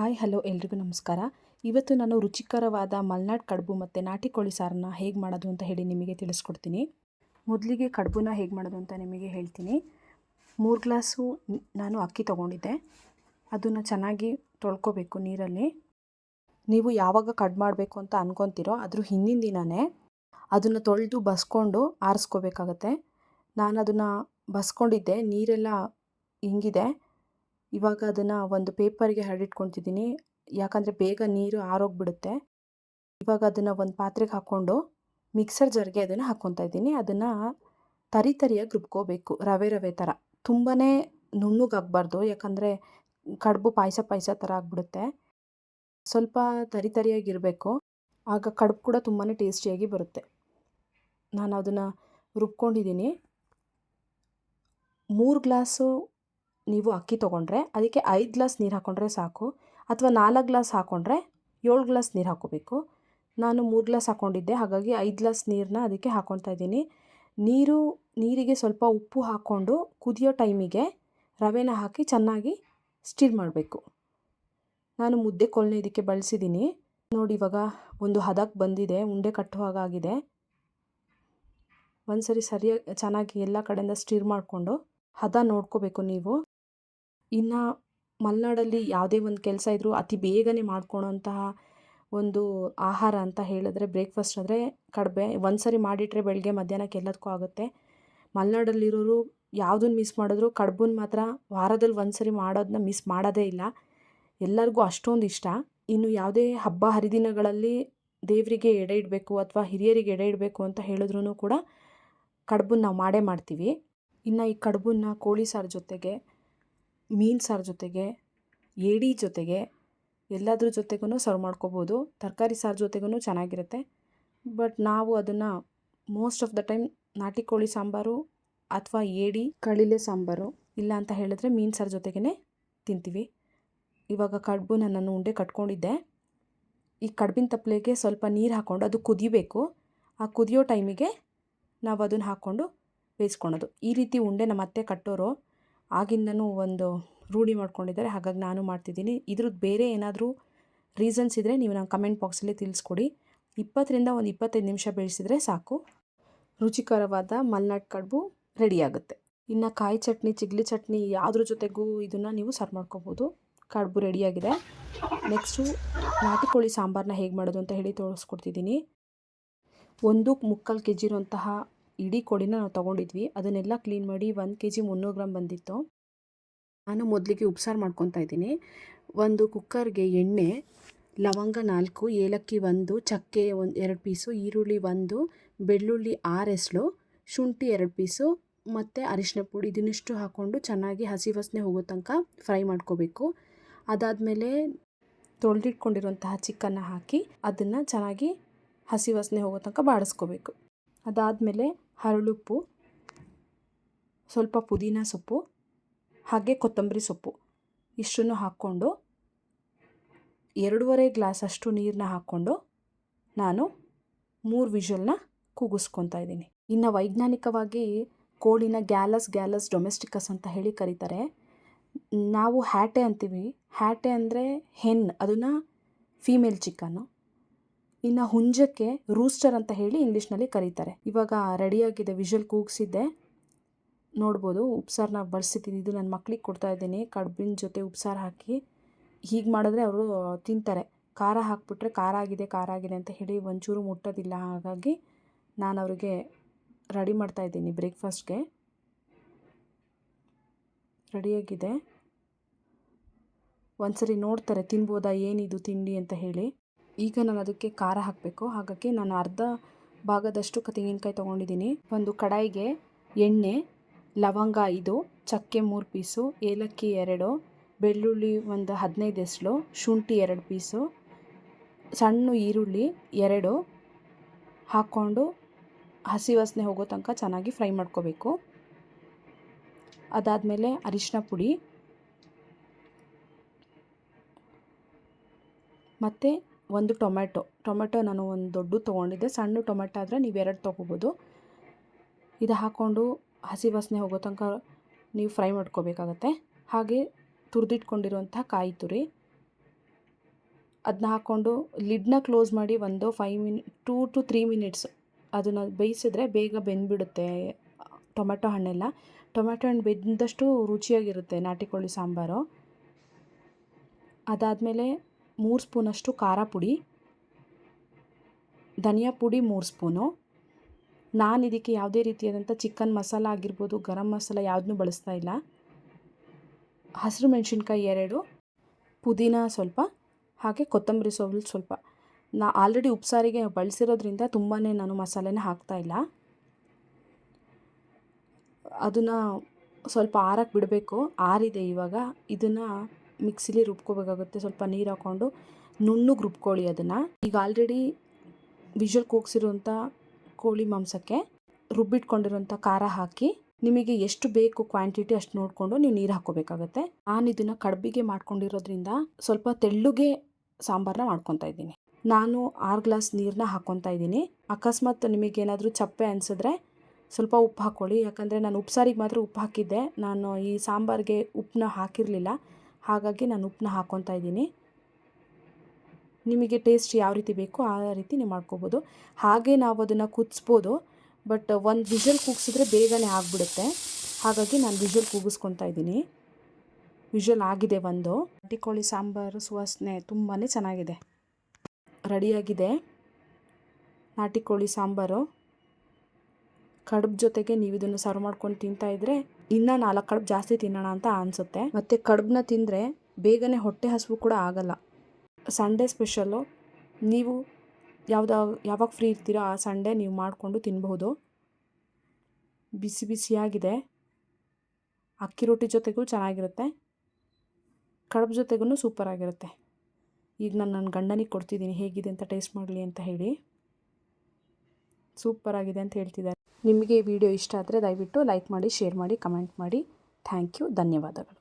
Hi, hello, ಎಲ್ರಿಗೂ ನಮಸ್ಕಾರ. ಇವತ್ತು ನಾನು ರುಚಿಕರವಾದ ಮಲ್ನಾಡ್ ಕಡುಬು ಮತ್ತು ನಾಟಿ ಕೋಳಿ ಸಾರನ್ನ ಹೇಗೆ ಮಾಡೋದು ಅಂತ ಹೇಳಿ ನಿಮಗೆ ತಿಳಿಸ್ಕೊಡ್ತೀನಿ. ಮೊದಲಿಗೆ ಕಡುಬುನ ಹೇಗೆ ಮಾಡೋದು ಅಂತ ನಿಮಗೆ ಹೇಳ್ತೀನಿ. ಮೂರು ಗ್ಲಾಸು ನಾನು ಅಕ್ಕಿ ತೊಗೊಂಡಿದ್ದೆ. ಅದನ್ನು ಚೆನ್ನಾಗಿ ತೊಳ್ಕೊಬೇಕು ನೀರಲ್ಲಿ. ನೀವು ಯಾವಾಗ ಕಡ್ ಮಾಡಬೇಕು ಅಂತ ಅನ್ಕೊತೀರೋ ಅದ್ರ ಹಿಂದಿನ ದಿನವೇ ಅದನ್ನು ತೊಳೆದು ಬಸ್ಕೊಂಡು ಆರಿಸ್ಕೋಬೇಕಾಗತ್ತೆ. ನಾನು ಅದನ್ನು ಬಸ್ಕೊಂಡಿದ್ದೆ, ನೀರೆಲ್ಲ ಹಿಂಗಿದೆ ಇವಾಗ ಅದನ್ನು ಒಂದು ಪೇಪರ್ಗೆ ಹರಡಿಟ್ಕೊತಿದ್ದೀನಿ ಯಾಕಂದರೆ ಬೇಗ ನೀರು ಆರೋಗ್ಬಿಡುತ್ತೆ. ಇವಾಗ ಅದನ್ನು ಒಂದು ಪಾತ್ರೆಗೆ ಹಾಕ್ಕೊಂಡು ಮಿಕ್ಸರ್ ಜರ್ಗೆ ಅದನ್ನು ಹಾಕ್ಕೊತಾ ಇದ್ದೀನಿ. ಅದನ್ನು ತರಿ ತರಿಯಾಗಿ ರುಬ್ಕೋಬೇಕು. ರವೆ ರವೆ ಥರ ತುಂಬಾ ನುಣ್ಣುಗಾಗಬಾರ್ದು. ಯಾಕಂದರೆ ಕಡುಬು ಪಾಯಸ ಪಾಯಸ ಥರ ಆಗಿಬಿಡುತ್ತೆ. ಸ್ವಲ್ಪ ತರಿ ತರಿಯಾಗಿರಬೇಕು ಆಗ ಕಡುಬು ಕೂಡ ತುಂಬಾ ಟೇಸ್ಟಿಯಾಗಿ ಬರುತ್ತೆ. ನಾನು ಅದನ್ನು ರುಬ್ಕೊಂಡಿದ್ದೀನಿ. ಮೂರು ಗ್ಲಾಸು ನೀವು ಅಕ್ಕಿ ತೊಗೊಂಡ್ರೆ ಅದಕ್ಕೆ ಐದು ಗ್ಲಾಸ್ ನೀರು ಹಾಕ್ಕೊಂಡ್ರೆ ಸಾಕು ಅಥವಾ ನಾಲ್ಕು ಗ್ಲಾಸ್ ಹಾಕ್ಕೊಂಡ್ರೆ ಏಳು ಗ್ಲಾಸ್ ನೀರು ಹಾಕ್ಕೋಬೇಕು. ನಾನು ಮೂರು ಗ್ಲಾಸ್ ಹಾಕ್ಕೊಂಡಿದ್ದೆ, ಹಾಗಾಗಿ ಐದು ಗ್ಲಾಸ್ ನೀರನ್ನ ಅದಕ್ಕೆ ಹಾಕ್ಕೊತಾ ಇದ್ದೀನಿ. ನೀರು, ನೀರಿಗೆ ಸ್ವಲ್ಪ ಉಪ್ಪು ಹಾಕ್ಕೊಂಡು ಕುದಿಯೋ ಟೈಮಿಗೆ ರವೆನ ಹಾಕಿ ಚೆನ್ನಾಗಿ ಸ್ಟಿರ್ ಮಾಡಬೇಕು. ನಾನು ಮುದ್ದೆ ಕೊಲ್ನೆ ಇದಕ್ಕೆ ಬಳಸಿದ್ದೀನಿ. ನೋಡಿ, ಇವಾಗ ಒಂದು ಹದಕ್ಕೆ ಬಂದಿದೆ, ಉಂಡೆ ಕಟ್ಟುವಾಗ ಆಗಿದೆ. ಒಂದು ಸರಿ ಸರಿಯಾಗಿ ಚೆನ್ನಾಗಿ ಎಲ್ಲ ಕಡೆಯಿಂದ ಸ್ಟಿರ್ ಮಾಡಿಕೊಂಡು ಹದ ನೋಡ್ಕೋಬೇಕು ನೀವು. ಇನ್ನು ಮಲೆನಾಡಲ್ಲಿ ಯಾವುದೇ ಒಂದು ಕೆಲಸ ಇದ್ದರೂ ಅತಿ ಬೇಗನೆ ಮಾಡ್ಕೊಳೋಂತಹ ಒಂದು ಆಹಾರ ಅಂತ ಹೇಳಿದ್ರೆ ಬ್ರೇಕ್ಫಾಸ್ಟ್ ಅಂದರೆ ಕಡಿಮೆ ಒಂದು ಸರಿ ಮಾಡಿಟ್ರೆ ಬೆಳಗ್ಗೆ ಮಧ್ಯಾಹ್ನಕ್ಕೆ ಎಲ್ಲದಕ್ಕೂ ಆಗುತ್ತೆ. ಮಲೆನಾಡಲ್ಲಿರೋರು ಯಾವುದನ್ನು ಮಿಸ್ ಮಾಡಿದ್ರು ಕಡುಬನ್ನ ಮಾತ್ರ ವಾರದಲ್ಲಿ ಒಂದು ಸರಿ ಮಾಡೋದನ್ನ ಮಿಸ್ ಮಾಡೋದೇ ಇಲ್ಲ. ಎಲ್ಲರಿಗೂ ಅಷ್ಟೊಂದು ಇಷ್ಟ. ಇನ್ನು ಯಾವುದೇ ಹಬ್ಬ ಹರಿದಿನಗಳಲ್ಲಿ ದೇವರಿಗೆ ಎಡೆ ಇಡಬೇಕು ಅಥವಾ ಹಿರಿಯರಿಗೆ ಎಡೆ ಇಡಬೇಕು ಅಂತ ಹೇಳಿದ್ರೂ ಕೂಡ ಕಡುಬನ್ನ ನಾವು ಮಾಡೇ ಮಾಡ್ತೀವಿ. ಇನ್ನು ಈ ಕಡುಬನ್ನ ಕೋಳಿ ಸಾರು ಜೊತೆಗೆ ಮೀನು ಸಾರು ಜೊತೆಗೆ ಏಡಿ ಜೊತೆಗೆ ಎಲ್ಲದ್ರ ಜೊತೆಗೂ ಸರ್ವ್ ಮಾಡ್ಕೋಬೋದು. ತರಕಾರಿ ಸಾರು ಜೊತೆಗೂ ಚೆನ್ನಾಗಿರುತ್ತೆ. ಬಟ್ ನಾವು ಅದನ್ನು ಮೋಸ್ಟ್ ಆಫ್ ದ ಟೈಮ್ ನಾಟಿ ಕೋಳಿ ಸಾಂಬಾರು ಅಥವಾ ಏಡಿ ಕಳಿಲೆ ಸಾಂಬಾರು ಇಲ್ಲ ಅಂತ ಹೇಳಿದ್ರೆ ಮೀನು ಸಾರು ಜೊತೆಗೇ ತಿಂತೀವಿ. ಇವಾಗ ಕಡ್ಬು ನನ್ನನ್ನು ಉಂಡೆ ಕಟ್ಕೊಂಡಿದ್ದೆ. ಈ ಕಡುಬಿನ ತಪ್ಪಲೆಗೆ ಸ್ವಲ್ಪ ನೀರು ಹಾಕ್ಕೊಂಡು ಅದು ಕುದಿಬೇಕು. ಆ ಕುದಿಯೋ ಟೈಮಿಗೆ ನಾವು ಅದನ್ನು ಹಾಕ್ಕೊಂಡು ಬೇಯಿಸ್ಕೊಳೋದು. ಈ ರೀತಿ ಉಂಡೆ ನಮ್ಮ ಅತ್ತೆ ಕಟ್ಟೋರು ಆಗಿಂದನೂ ಒಂದು ರೂಢಿ ಮಾಡ್ಕೊಂಡಿದ್ದಾರೆ. ಹಾಗಾಗಿ ನಾನು ಮಾಡ್ತಿದ್ದೀನಿ. ಇದ್ರದ್ದು ಬೇರೆ ಏನಾದರೂ ರೀಸನ್ಸ್ ಇದ್ದರೆ ನೀವು ನಂಗೆ ಕಮೆಂಟ್ ಬಾಕ್ಸಲ್ಲಿ ತಿಳಿಸ್ಕೊಡಿ. ಇಪ್ಪತ್ತರಿಂದ ಒಂದು ಇಪ್ಪತ್ತೈದು ನಿಮಿಷ ಬೆಳೆಸಿದರೆ ಸಾಕು. ರುಚಿಕರವಾದ ಮಲ್ನಾಡ್ ಕಡುಬು ರೆಡಿಯಾಗುತ್ತೆ ಇನ್ನು ಕಾಯಿ ಚಟ್ನಿ, ಚಿಗ್ಲಿ ಚಟ್ನಿ ಯಾವುದ್ರ ಜೊತೆಗೂ ಇದನ್ನು ನೀವು ಸರ್ವ್ ಮಾಡ್ಕೋಬೋದು. ಕಡುಬು ರೆಡಿಯಾಗಿದೆ ನೆಕ್ಸ್ಟು ನಾಟಿ ಕೋಳಿ ಸಾಂಬಾರನ್ನ ಹೇಗೆ ಮಾಡೋದು ಅಂತ ಹೇಳಿ ತೋರಿಸ್ಕೊಡ್ತಿದ್ದೀನಿ. ಒಂದು ಮುಕ್ಕಾಲು ಕೆ ಜಿ ಇರುವಂತಹ ಇಡೀ ಕೊಡಿನ ನಾವು ತೊಗೊಂಡಿದ್ವಿ. ಅದನ್ನೆಲ್ಲ ಕ್ಲೀನ್ ಮಾಡಿ ಒಂದು ಕೆ ಜಿ ಮುನ್ನೂರು ಗ್ರಾಮ್ ಬಂದಿತ್ತು. ನಾನು ಮೊದಲಿಗೆ ಉಪ್ಸಾರು ಮಾಡ್ಕೊತಾ ಇದ್ದೀನಿ. ಒಂದು ಕುಕ್ಕರ್ಗೆ ಎಣ್ಣೆ, ಲವಂಗ ನಾಲ್ಕು, ಏಲಕ್ಕಿ ಒಂದು, ಚಕ್ಕೆ ಒಂದು ಎರಡು ಪೀಸು ಈರುಳ್ಳಿ ಒಂದು, ಬೆಳ್ಳುಳ್ಳಿ ಆರು ಎಸಳು, ಶುಂಠಿ ಎರಡು ಪೀಸು ಮತ್ತು ಅರಿಶಿನ ಪುಡಿ ಇದನ್ನಿಷ್ಟು ಹಾಕ್ಕೊಂಡು ಚೆನ್ನಾಗಿ ಹಸಿ ವಾಸನೆ ಹೋಗೋ ತನಕ ಫ್ರೈ ಮಾಡ್ಕೋಬೇಕು. ಅದಾದಮೇಲೆ ತೊಳೆದಿಟ್ಕೊಂಡಿರುವಂತಹ ಚಿಕನ್ನ ಹಾಕಿ ಅದನ್ನು ಚೆನ್ನಾಗಿ ಹಸಿ ವಾಸನೆ ಹೋಗೋ ತನಕ ಬಾಡಿಸ್ಕೋಬೇಕು. ಅದಾದಮೇಲೆ ಹರಳುಪ್ಪು, ಸ್ವಲ್ಪ ಪುದೀನ ಸೊಪ್ಪು, ಹಾಗೆ ಕೊತ್ತಂಬರಿ ಸೊಪ್ಪು ಇಷ್ಟನ್ನು ಹಾಕ್ಕೊಂಡು ಎರಡೂವರೆ ಗ್ಲಾಸ್ ಅಷ್ಟು ನೀರನ್ನ ಹಾಕ್ಕೊಂಡು ನಾನು ಮೂರು ವಿಷಲ್ನ ಕೂಗಿಸ್ಕೊತಾ ಇದ್ದೀನಿ. ಇನ್ನು ವೈಜ್ಞಾನಿಕವಾಗಿ ಕೋಳಿನ ಗ್ಯಾಲಸ್ ಗ್ಯಾಲಸ್ ಡೊಮೆಸ್ಟಿಕಸ್ ಅಂತ ಹೇಳಿ ಕರೀತಾರೆ. ನಾವು ಹ್ಯಾಟೆ ಅಂತೀವಿ. ಹ್ಯಾಟೆ ಅಂದರೆ ಹೆನ್ ಅದನ್ನು ಫೀಮೇಲ್ ಚಿಕನ್ನು. ಇನ್ನು ಹುಂಜಕ್ಕೆ ರೂಸ್ಟರ್ ಅಂತ ಹೇಳಿ ಇಂಗ್ಲೀಷ್ನಲ್ಲಿ ಕರೀತಾರೆ. ಇವಾಗ ರೆಡಿಯಾಗಿದೆ ವಿಷಲ್ ಕೂಗಿಸಿದ್ದೆ. ನೋಡ್ಬೋದು ಉಪ್ಸಾರನ್ನ ಬಳಸಿದ್ದೀನಿ. ಇದು ನನ್ನ ಮಕ್ಳಿಗೆ ಕೊಡ್ತಾ ಇದ್ದೀನಿ. ಕಡ್ಬಿನ ಜೊತೆ ಉಪ್ಸಾರು ಹಾಕಿ ಹೀಗೆ ಮಾಡಿದ್ರೆ ಅವರು ತಿಂತಾರೆ. ಖಾರ ಹಾಕ್ಬಿಟ್ರೆ ಖಾರ ಆಗಿದೆ ಖಾರ ಆಗಿದೆ ಅಂತ ಹೇಳಿ ಒಂಚೂರು ಮುಟ್ಟೋದಿಲ್ಲ. ಹಾಗಾಗಿ ನಾನು ಅವರಿಗೆ ರೆಡಿ ಮಾಡ್ತಾ ಇದ್ದೀನಿ ಬ್ರೇಕ್ಫಾಸ್ಟ್ಗೆ ರೆಡಿಯಾಗಿದೆ ಒಂದ್ಸರಿ ನೋಡ್ತಾರೆ, ತಿನ್ಬೋದಾ, ಏನಿದು ತಿಂಡಿ ಅಂತ ಹೇಳಿ. ಈಗ ನಾನು ಅದಕ್ಕೆ ಖಾರ ಹಾಕಬೇಕು. ಹಾಗಾಗಿ ನಾನು ಅರ್ಧ ಭಾಗದಷ್ಟು ತೆಂಗಿನಕಾಯಿ ತೊಗೊಂಡಿದ್ದೀನಿ. ಒಂದು ಕಡಾಯಿಗೆ ಎಣ್ಣೆ, ಲವಂಗ ಐದು, ಚಕ್ಕೆ ಮೂರು ಪೀಸು, ಏಲಕ್ಕಿ ಎರಡು, ಬೆಳ್ಳುಳ್ಳಿ ಒಂದು ಹದಿನೈದು ಎಸಳು, ಶುಂಠಿ ಎರಡು ಪೀಸು, ಸಣ್ಣ ಈರುಳ್ಳಿ ಎರಡು ಹಾಕ್ಕೊಂಡು ಹಸಿ ವಾಸನೆ ಹೋಗೋ ತನಕ ಚೆನ್ನಾಗಿ ಫ್ರೈ ಮಾಡ್ಕೋಬೇಕು. ಅದಾದಮೇಲೆ ಅರಿಶಿನ ಪುಡಿ. ಮತ್ತು ಒಂದು ಟೊಮೆಟೊ ಟೊಮೆಟೊ ನಾನು ಒಂದು ದೊಡ್ಡ ತೊಗೊಂಡಿದ್ದೆ. ಸಣ್ಣ ಟೊಮೆಟೊ ಆದರೆ ನೀವು ಎರಡು ತೊಗೋಬೋದು. ಇದು ಹಾಕ್ಕೊಂಡು ಹಸಿ ವಾಸನೆ ಹೋಗೋ ತನಕ ನೀವು ಫ್ರೈ ಮಾಡ್ಕೋಬೇಕಾಗತ್ತೆ. ಹಾಗೆ ತುರಿದಿಟ್ಕೊಂಡಿರುವಂಥ ಕಾಯಿ ತುರಿ. ಅದನ್ನ ಹಾಕ್ಕೊಂಡು ಲಿಡ್ನ ಕ್ಲೋಸ್ ಮಾಡಿ ಒಂದು five mini, two to three minutes ಅದನ್ನು ಬೇಯಿಸಿದ್ರೆ ಬೇಗ ಬೆಂದ್ಬಿಡುತ್ತೆ ಟೊಮೆಟೊ ಹಣ್ಣೆಲ್ಲ. ಟೊಮೆಟೊ ಹಣ್ಣು ಬೆಂದಷ್ಟು ರುಚಿಯಾಗಿರುತ್ತೆ ನಾಟಿ ಕೋಳಿ ಸಾಂಬಾರು. ಅದಾದಮೇಲೆ ಮೂರು ಸ್ಪೂನಷ್ಟು ಖಾರ ಪುಡಿ, ಧನಿಯಾ ಪುಡಿ ಮೂರು ಸ್ಪೂನು. ನಾನು ಇದಕ್ಕೆ ಯಾವುದೇ ರೀತಿಯಾದಂಥ ಚಿಕನ್ ಮಸಾಲ ಆಗಿರ್ಬೋದು, ಗರಂ ಮಸಾಲ ಯಾವುದನ್ನೂ ಬಳಸ್ತಾ ಇಲ್ಲ. ಹಸಿರು ಮೆಣಸಿನ್ಕಾಯಿ ಎರಡು, ಪುದೀನ ಸ್ವಲ್ಪ, ಹಾಗೆ ಕೊತ್ತಂಬರಿ ಸೊಪ್ಪು ಸ್ವಲ್ಪ. ನಾ ಆಲ್ರೆಡಿ ಉಪ್ಸಾರಿಗೆ ಬಳಸಿರೋದ್ರಿಂದ ತುಂಬಾ ನಾನು ಮಸಾಲೆನ ಹಾಕ್ತಾಯಿಲ್ಲ ಅದನ್ನು ಸ್ವಲ್ಪ ಆರಕ್ಕೆ ಬಿಡಬೇಕು. ಆರಿದೆ ಇವಾಗ. ಇದನ್ನು ಮಿಕ್ಸಿಲಿ ರುಬ್ಕೋಬೇಕಾಗುತ್ತೆ. ಸ್ವಲ್ಪ ನೀರು ಹಾಕ್ಕೊಂಡು ನುಣ್ಣಗೆ ರುಬ್ಕೊಳ್ಳಿ ಅದನ್ನು. ಈಗ ಆಲ್ರೆಡಿ ವಿಷಲ್ ಕೂಗ್ಸಿರೋಂಥ ಕೋಳಿ ಮಾಂಸಕ್ಕೆ ರುಬ್ಬಿಟ್ಕೊಂಡಿರುವಂಥ ಖಾರ ಹಾಕಿ ನಿಮಗೆ ಎಷ್ಟು ಬೇಕು ಕ್ವಾಂಟಿಟಿ ಅಷ್ಟು ನೋಡಿಕೊಂಡು ನೀವು ನೀರು ಹಾಕ್ಕೋಬೇಕಾಗತ್ತೆ. ನಾನು ಇದನ್ನು ಕಡ್ಬಿಗೆ ಮಾಡ್ಕೊಂಡಿರೋದ್ರಿಂದ ಸ್ವಲ್ಪ ತೆಳ್ಳುಗೆ ಸಾಂಬಾರನ್ನ ಮಾಡ್ಕೊತಾ ಇದ್ದೀನಿ. ನಾನು ಆರು ಗ್ಲಾಸ್ ನೀರನ್ನ ಹಾಕ್ಕೊತಾ ಇದ್ದೀನಿ. ಅಕಸ್ಮಾತ್ ನಿಮಗೇನಾದರೂ ಚಪ್ಪೆ ಅನಿಸಿದ್ರೆ ಸ್ವಲ್ಪ ಉಪ್ಪು ಹಾಕ್ಕೊಳ್ಳಿ ಯಾಕಂದರೆ ನಾನು ಉಪ್ಸಾರಿಗೆ ಮಾತ್ರ ಉಪ್ಪು ಹಾಕಿದ್ದೆ. ನಾನು ಈ ಸಾಂಬಾರಿಗೆ ಉಪ್ಪನ್ನ ಹಾಕಿರಲಿಲ್ಲ. ಹಾಗಾಗಿ ನಾನು ಉಪ್ಪನ್ನ ಹಾಕ್ಕೊತಾ ಇದ್ದೀನಿ. ನಿಮಗೆ ಟೇಸ್ಟ್ ಯಾವ ರೀತಿ ಬೇಕೋ ಆ ರೀತಿ ನೀವು ಮಾಡ್ಕೋಬೋದು. ಹಾಗೆ ನಾವು ಅದನ್ನು ಕುದಿಸ್ಬೋದು. ಬಟ್ ಒಂದು ವಿಷಲ್ ಕೂಗಿಸಿದ್ರೆ ಬೇಗನೆ ಆಗಿಬಿಡುತ್ತೆ. ಹಾಗಾಗಿ ನಾನು ವಿಷಲ್ ಕೂಗಿಸ್ಕೊತಾ ಇದ್ದೀನಿ. ವಿಷಲ್ ಆಗಿದೆ ಒಂದು. ಕೋಳಿ ಸಾಂಬಾರು ಸುವಾಸನೆ ತುಂಬಾ ಚೆನ್ನಾಗಿದೆ. ರೆಡಿಯಾಗಿದೆ. ನಾಟಿ ಕೋಳಿ ಸಾಂಬಾರು. ಕಡುಬು ಜೊತೆಗೆ ನೀವು ಇದನ್ನು ಸರ್ವ್ ಮಾಡ್ಕೊಂಡು ತಿಂತಾ ಇದ್ರೆ ಇನ್ನೂ ನಾಲ್ಕು ಕಡುಬು ಜಾಸ್ತಿ ತಿನ್ನೋಣ ಅಂತ ಅನಿಸುತ್ತೆ. ಮತ್ತು ಕಡುಬನ್ನ ತಿಂದರೆ ಬೇಗನೆ ಹೊಟ್ಟೆ ಹಸಿವು ಕೂಡ ಆಗಲ್ಲ. ಸಂಡೇ ಸ್ಪೆಷಲ್ಲು ನೀವು ಯಾವ್ದು, ಯಾವಾಗ ಫ್ರೀ ಇರ್ತೀರೋ ಆ ಸಂಡೇ ನೀವು ಮಾಡಿಕೊಂಡು ತಿನ್ನಬಹುದು ಬಿಸಿ ಬಿಸಿಯಾಗಿದೆ. ಅಕ್ಕಿ ರೊಟ್ಟಿ ಜೊತೆಗೂ ಚೆನ್ನಾಗಿರುತ್ತೆ. ಕಡುಬು ಜೊತೆಗೂ ಸೂಪರಾಗಿರುತ್ತೆ ಈಗ ನಾನು ನನ್ನ ಗಂಡನಿಗೆ ಕೊಡ್ತಿದ್ದೀನಿ ಹೇಗಿದೆ ಅಂತ ಟೇಸ್ಟ್ ಮಾಡಲಿ ಅಂತ ಹೇಳಿ. ಸೂಪರಾಗಿದೆ ಅಂತ ಹೇಳ್ತಿದ್ದಾರೆ. ನಿಮಗೆ ವಿಡಿಯೋ ಇಷ್ಟ ಆದರೆ ದಯವಿಟ್ಟು ಲೈಕ್ ಮಾಡಿ ಶೇರ್ ಮಾಡಿ ಕಮೆಂಟ್ ಮಾಡಿ. ಥ್ಯಾಂಕ್ ಯು ಧನ್ಯವಾದಗಳು.